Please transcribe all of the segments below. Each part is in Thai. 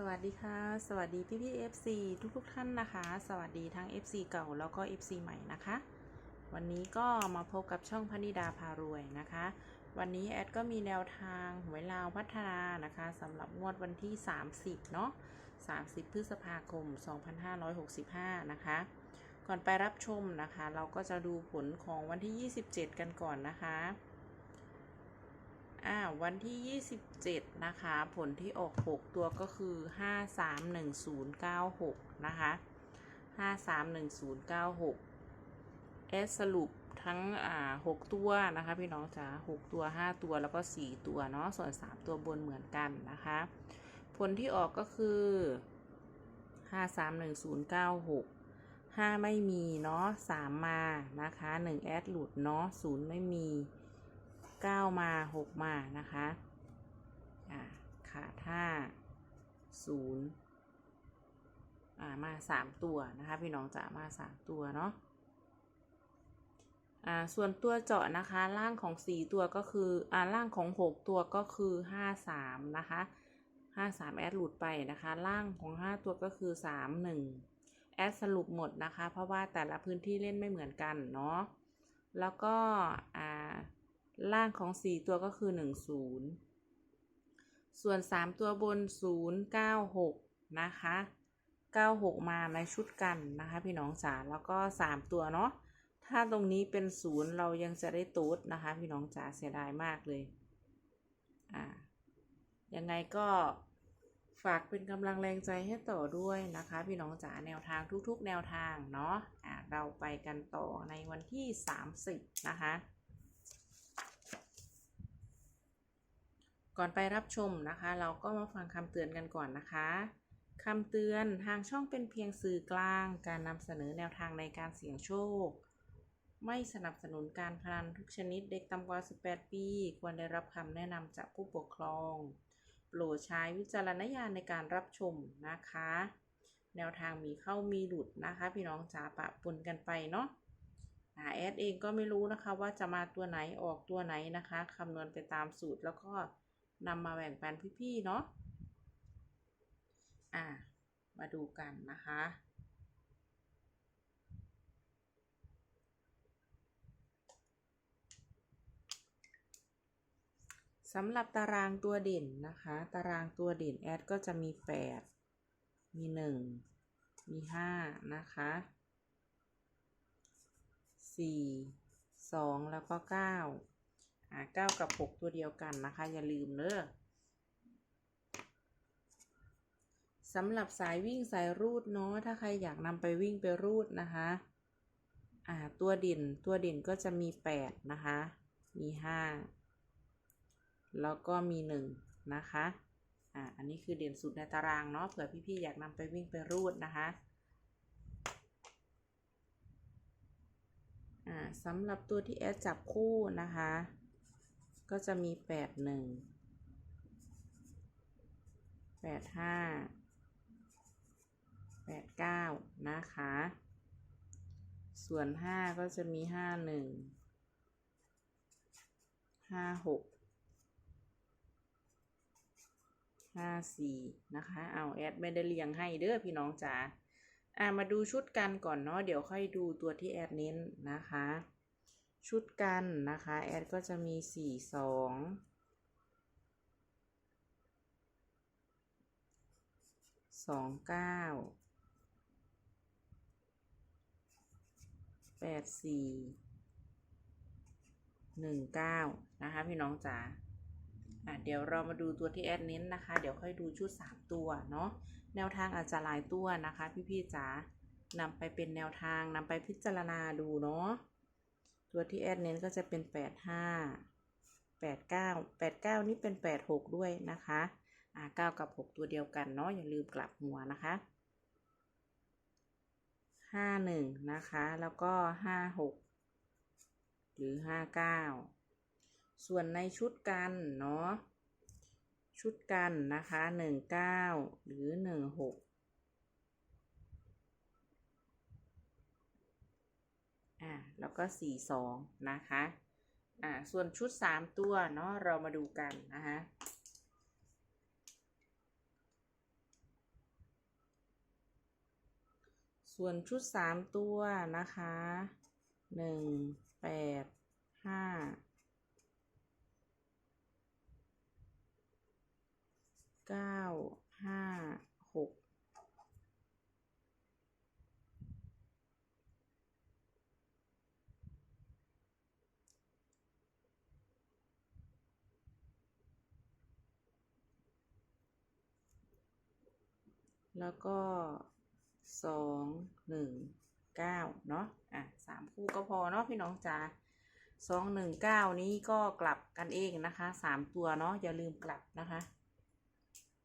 สวัสดีค่ะ สวัสดีพี่พี่ๆ FC ทุกทุกท่านนะคะ สวัสดีทั้ง FC เก่าแล้วก็ FC ใหม่นะคะ วันนี้ก็มาพบกับช่องพนิดาพารวยนะคะ วันนี้แอดก็มีแนวทางหวยลาวพัฒนานะคะสำหรับงวดวันที่ 30 เนาะ30 พฤษภาคม 2565 นะคะ ก่อนไปรับชมนะคะ เราก็จะดูผลของวันที่ 27 กันก่อนนะคะ อ่าวันที่ 27 นะคะ ผลที่ออก 6 ตัวก็คือ 531096 นะคะ 531096 เอสสรุปทั้งอ่า6ตัวนะคะ พี่น้องจ๋า6ตัว 5 ตัวแล้วก็ 4 ตัวเนาะส่วน 3 ตัวบนเหมือนกันนะคะ ผลที่ออกก็คือ 531096 5 ไม่มีเนาะ3มานะคะ 1 แอดหลุดเนาะ0ไม่มี 9มา6มานะคะอ่าขาดห้าศูนย์อ่ามา3ตัวนะคะ พี่น้องจะมา3ตัวเนาะอ่าส่วนตัวเจาะนะคะล่างของ4ตัวก็คืออ่าล่างของ6ตัวก็คือ5 3นะคะ5 3แอดหลุดไปนะคะ ล่างของ5ตัวก็คือ3 1แอดสรุปหมดนะคะ เพราะว่าแต่ละพื้นที่เล่นไม่เหมือนกันเนาะแล้วก็อ่า ล่างของ 4 ตัวก็คือ 1 0 ส่วน 3 ตัวบน 0 9 6 นะคะ 96 มาในชุดกันนะคะ พี่น้องจ๋าแล้วก็ 3 ตัวเนาะถ้าตรงนี้เป็น 0 เรายังจะได้ตูดนะคะ พี่น้องจ๋าเสียดายมากเลยอ่ายังไงก็ฝากเป็นกำลังแรงใจให้ต่อด้วยนะคะ พี่น้องจ๋าแนวทางทุกๆ แนวทางเนาะอ่าเราไปกันต่อในวันที่ 30 นะคะ ก่อนไปรับชมนะคะ เราก็มาฟังคำเตือนกันก่อนนะคะคำเตือนทางช่องเป็นเพียงสื่อกลาง การนำเสนอแนวทางในการเสี่ยงโชค ไม่สนับสนุนการพนันทุกชนิดเด็กต่ำกว่า 18 ปี ควรได้รับคำแนะนำจากผู้ปกครอง โปรดใช้วิจารณญาณในการรับชมนะคะ แนวทางมีเข้ามีหลุดนะคะ พี่น้องจ๋าปะปนกันไปเนาะอ่าแอดเองก็ไม่รู้นะคะว่าจะมาตัวไหนออกตัวไหนนะคะคำนวณไปตามสูตรแล้วก็ นำมาแบ่งปันพี่ๆเนาะอ่ามาดูกันนะคะ สำหรับตารางตัวเด่นนะคะ ตารางตัวเด่นแอดก็จะมี 8 มี 1 มี 5 นะคะ 4 2 แล้วก็ 9 อ่าเก้ากับหกตัวเดียวกันนะคะ อย่าลืมเนอะสำหรับสายวิ่งสายรูดเนาะถ้าใครอยากนำไปวิ่งไปรูดนะคะอ่าตัวเด่นตัวเด่นก็จะมีแปดนะคะ มีห้าแล้วก็มีหนึ่งนะคะอ่าอันนี้คือเด่นสุดในตารางเนาะเผื่อพี่ๆอยากนำไปวิ่งไปรูดนะคะอ่าสำหรับตัวที่แอดจับคู่นะคะ ก็จะมีแปดหนึ่งแปดห้าแปดเก้านะคะ ส่วนห้าก็จะมีห้าหนึ่งห้าหกห้าสี่นะคะ เอาแอดไม่ได้เรียงให้เด้อพี่น้องจ๋าอ่ามาดูชุดกันก่อนเนาะ เดี๋ยวค่อยดูตัวที่แอดเน้นนะคะ ชุดกันนะคะ แอดก็จะมีสี่สองสองเก้าแปดสี่หนึ่งเก้านะคะพี่น้องจ๋าอะเดี๋ยวเรามาดูตัวที่แอดเน้นนะคะ เดี๋ยวค่อยดูชุดสามตัวเนาะแนวทางอาจจะหลายตัวนะคะ พี่ๆจ๋านำไปเป็นแนวทางนำไปพิจารณาดูเนาะ ตัวที่แอดเน้นก็จะเป็น 85 89 89 นี่เป็น 86 ด้วยนะคะอ่า9กับ 6 ตัวเดียวกันเนาะอย่าลืมกลับหัวนะคะ 51 นะคะ แล้วก็ 56 หรือ 59 ส่วนในชุดกันเนาะชุดกันนะคะ 19 หรือ 16 แล้วก็สี่สองนะคะ อ่า ส่วนชุดสามตัวเนาะ เรามาดูกันนะคะส่วนชุดสามตัวนะคะหนึ่งแปดห้า แล้วก็สองหนึ่งเก้าเนาะอะสามคู่ก็พอเนาะพี่น้องจ๋าสองหนึ่งเก้านี้ก็กลับกันเองนะคะสามตัวเนาะอย่าลืมกลับนะคะ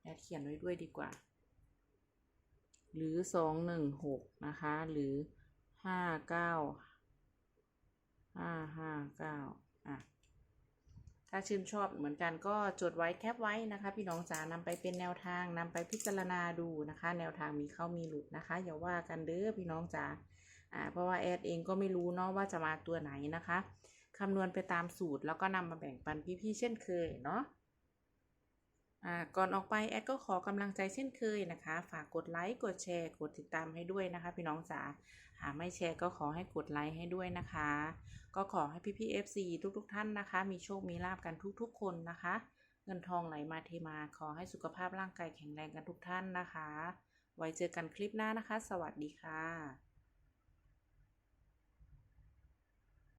แอดเขียนไว้ด้วยดีกว่า หรือสองหนึ่งหกนะคะ หรือห้าเก้าห้าห้าเก้าอะ ถ้าชื่นชอบเหมือนกันก็จดไว้แคปไว้นะคะ พี่น้องจ๋านำไปเป็นแนวทางนำไปพิจารณาดูนะคะ แนวทางมีเข้ามีหลุดนะคะ อย่าว่ากันเด้อพี่น้องจ๋าอ่าเพราะว่าแอดเองก็ไม่รู้เนาะว่าจะมาตัวไหนนะคะคำนวณไปตามสูตรแล้วก็นำมาแบ่งปันพี่ๆเช่นเคยเนาะ ก่อนออกไปแอดก็ขอกำลังใจเช่นเคยนะคะ ฝากกดไลค์กดแชร์ กดติดตามให้ด้วยนะคะ พี่น้องจ๋าหากไม่แชร์ก็ขอให้กดไลค์ให้ด้วยนะคะ ก็ขอให้พี่พี่ FC ทุกๆทท่านนะคะ มีโชคมีลาบกันทุกๆ คนนะคะ เงินทองไหลมาเทมาขอให้สุขภาพร่างกายแข็งแรงกันทุกท่านนะคะ ไว้เจอกันคลิปหน้านะคะ สวัสดีค่ะ